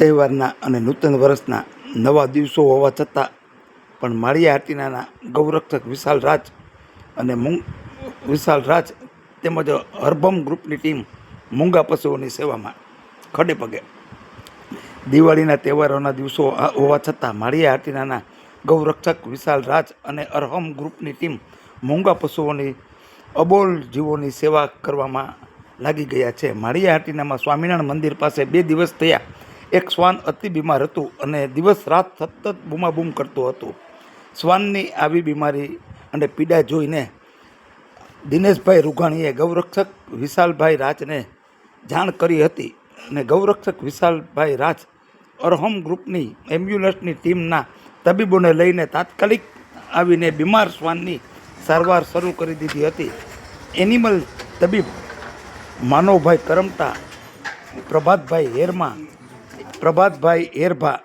તહેવારના અને નૂતન વર્ષના નવા દિવસો હોવા છતાં પણ માળિયા હાટીનાના ગૌરક્ષક વિશાલ રાજ અને મૂંગ વિશાલ રાજ તેમજ હરભમ ગ્રુપની ટીમ મૂંગા પશુઓની સેવામાં ખડે પગે. દિવાળીના તહેવારોના દિવસો હોવા છતાં માળિયા હાટીનાના ગૌરક્ષક વિશાલ રાજ અને અરહમ ગ્રુપની ટીમ મૂંગા પશુઓની અબોલ જીવોની સેવા કરવામાં લાગી ગયા છે. માળિયા હાટીનામાં સ્વામિનારાયણ મંદિર પાસે બે દિવસ થયા એક શ્વાન અતિ બીમાર હતું અને દિવસ રાત સતત બૂમાબૂમ કરતું હતું. શ્વાનની આવી બીમારી અને પીડા જોઈને દિનેશભાઈ રૂઘાણીએ ગૌરક્ષક વિશાલભાઈ રાજને જાણ કરી હતી અને ગૌરક્ષક વિશાલભાઈ રાજ અરહમ ગ્રુપની એમ્બ્યુલન્સની ટીમના તબીબોને લઈને તાત્કાલિક આવીને બીમાર શ્વાનની સારવાર શરૂ કરી દીધી હતી. એનિમલ તબીબ માનવભાઈ કરમટા, પ્રભાતભાઈ હેરમા પ્રભાતભાઈ હેરભા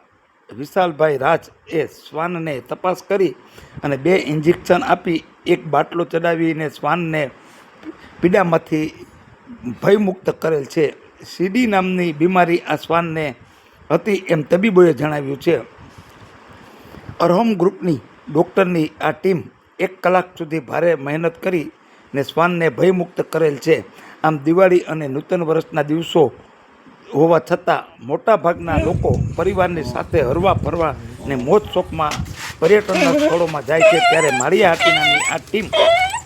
વિશાલભાઈ રાજ એ શ્વાનને તપાસ કરી અને બે ઇન્જેક્શન આપી, એક બાટલો ચડાવીને શ્વાનને પીડામાંથી ભયમુક્ત કરેલ છે. સીડી નામની બીમારી આ શ્વાનને હતી એમ તબીબોએ જણાવ્યું છે. અરહમ ગ્રુપની ડૉક્ટરની આ ટીમ એક કલાક સુધી ભારે મહેનત કરી ને શ્વાનને ભયમુક્ત કરેલ છે. આમ દિવાળી અને નૂતન વર્ષના દિવસો હોવા છતાં મોટાભાગના લોકો પરિવારની સાથે હરવા ફરવા ને મોજ શોખમાં પર્યટનના સ્થળોમાં જાય છે ત્યારે માળિયા હાટીનાની આ ટીમ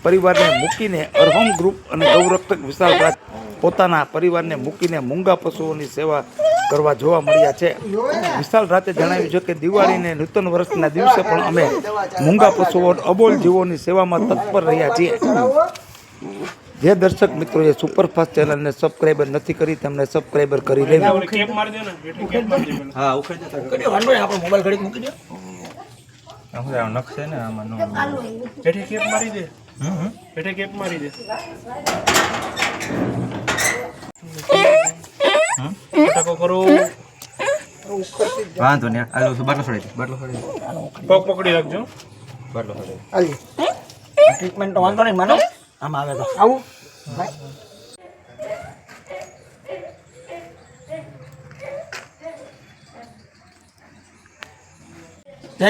પરિવારને મૂકીને અરહમ ગ્રુપ અને ગૌરક્ષક વિશાલ રાજ પોતાના પરિવારને મૂકીને મૂંગા પશુઓની સેવા કરવા જોવા મળ્યા છે. વિશાલ રાતે જણાવ્યું છે કે દિવાળીને નૂતન વર્ષના દિવસે પણ અમે મૂંગા પશુઓ અબોલ જીવોની સેવામાં તત્પર રહ્યા છીએ. જે દર્શક મિત્રો એ સુપરફાસ્ટ ચેનલને સબસ્ક્રાઈબર નથી કરી તેમને સબસ્ક્રાઈબર કરી લેવી. કેપ મારી દે ને હેઠે કેપ મારી દે પેલા. હા આપણો મોબાઈલ ઘડી મૂકી દો. હું ને આમાં નો કેપ મારી દે. હેઠે કેપ મારી દે. કરો વાંધો નહીં આલો બાટલો છોડી બાટલો છોડી પગ પકડી રાખજો. બાટલો છોડી ટ્રીટમેન્ટ તો વાંધો નહીં માનો. આમ આવે તો. આવું? જય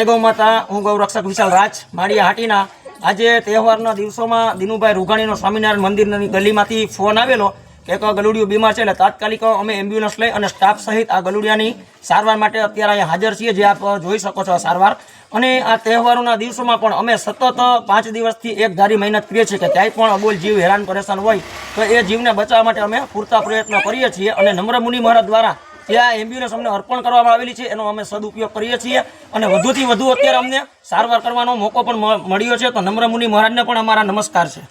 ગૌ માતા, હું ગૌરક્ષક વિશાલ રાજ, માળિયા હાટીના. આજે તહેવારના દિવસોમાં દિનુભાઈ રૂઘાણીનો સ્વામિનારાયણ મંદિરની ગલીમાંથી ફોન આવેલો. એક ગલુડિયું બીમાર છે એટલે તાત્કાલિક અમે એમ્બ્યુલન્સ લઈ અને સ્ટાફ સહિત આ ગલુડિયાની સારવાર માટે અત્યારે અહીંયા હાજર છીએ, જે આપ જોઈ શકો છો સારવાર. અને આ તહેવારોના દિવસોમાં પણ અમે સતત પાંચ દિવસથી એક ધારી મહેનત કરીએ છીએ કે ક્યાંય પણ અબોલ જીવ હેરાન પરેશાન હોય તો એ જીવને બચાવવા માટે અમે પૂરતા પ્રયત્નો કરીએ છીએ અને નમ્ર મુનિ મહારાજ દ્વારા ત્યાં એમ્બ્યુલન્સ અમને અર્પણ કરવામાં આવેલી છે, એનો અમે સદુપયોગ કરીએ છીએ. અને વધુથી વધુ અત્યારે અમને સારવાર કરવાનો મોકો પણ મળ્યો છે, તો નમ્ર મુનિ મહારાજને પણ અમારા નમસ્કાર છે.